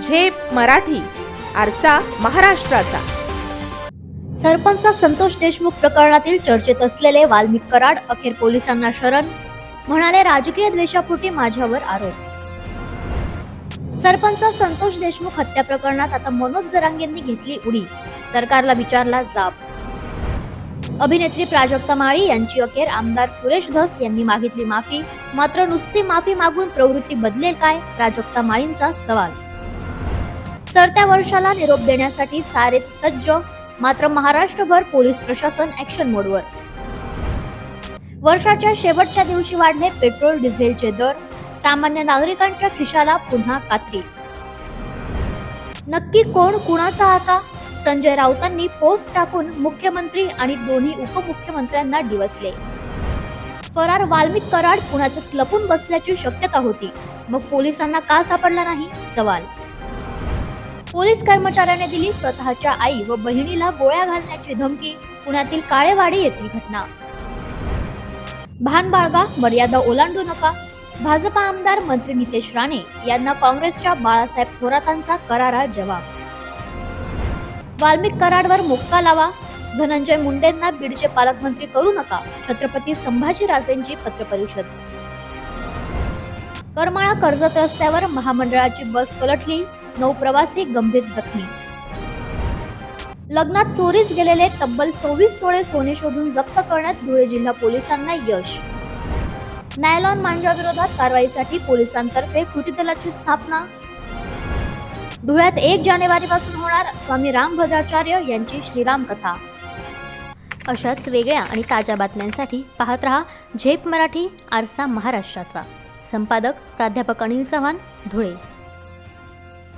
झेप मराठी आरसा महाराष्ट्राचा. सरपंच संतोष देशमुख प्रकरणातील चर्चेत असलेले वाल्मिक कराड अखेर पोलिसांना शरण म्हणाले राजकीय द्वेषापोटी माझ्यावर आरोप. सरपंच संतोष देशमुख हत्या प्रकरणात आता मनोज जरांगेंनी घेतली उडी. सरकारला विचारला जाब. अभिनेत्री प्राजक्ता माळी यांची अखेर आमदार सुरेश धस यांनी मागितली माफी मात्र नुसती माफी मागून प्रवृत्ती बदलेल काय? प्राजक्ता माळींचा सवाल. सरत्या वर्षाला निरोप देण्यासाठी सारेच सज्ज मात्र महाराष्ट्रभर पोलीस प्रशासन ऍक्शन मोडवर वर्षाच्या शेवटच्या दिवशी वाढले पेट्रोल डिझेलचे दर. सामान्य नागरिकांच्या खिशाला पुन्हा कात्री. नक्की कोण कुणाचा आता? संजय राऊतांनी पोस्ट टाकून मुख्यमंत्री आणि दोन्ही उपमुख्यमंत्र्यांना डिवसले. फरार वाल्मिक कराड पुण्यातच लपून बसल्याची शक्यता होती. मग पोलिसांना का सापडला नाही? सवाल पोलीस कर्मचाऱ्याने दिली स्वतःच्या आई व बहिणीला गोळ्या घालण्याची धमकी. पुण्यातील काळेवाडी येथील घटना. भान बाळगा मर्यादा ओलांडू नका. भाजपा आमदार मंत्री नितेश राणे यांना काँग्रेसच्या बाळासाहेब थोरातांचा करारा जवाब वाल्मिक कराडवर मुक्का लावा. धनंजय मुंडेंना बीडचे पालकमंत्री करू नका छत्रपती संभाजीराजेंची पत्रपरिषद. करमाळा कर्जत रस्त्यावर महामंडळाची बस पलटली. नऊ प्रवासी गंभीर जखमी. लग्नात चोरीस गेलेले तब्बल सव्वीस तोळे सोने शोधून जप्त करण्यात धुळे जिल्हा पोलिसांना यश. नायलॉन मांजाविरोधात कारवाईसाठी पोलिसांतर्फे कृती दलाची स्थापना. धुळ्यात एक जानेवारी पासून होणार स्वामी रामभद्राचार्य यांची श्रीराम कथा. अशाच वेगळ्या आणि ताज्या बातम्यांसाठी पाहत रहा झेप मराठी आरसा महाराष्ट्राचा. संपादक प्राध्यापक अनिल चव्हाण धुळे.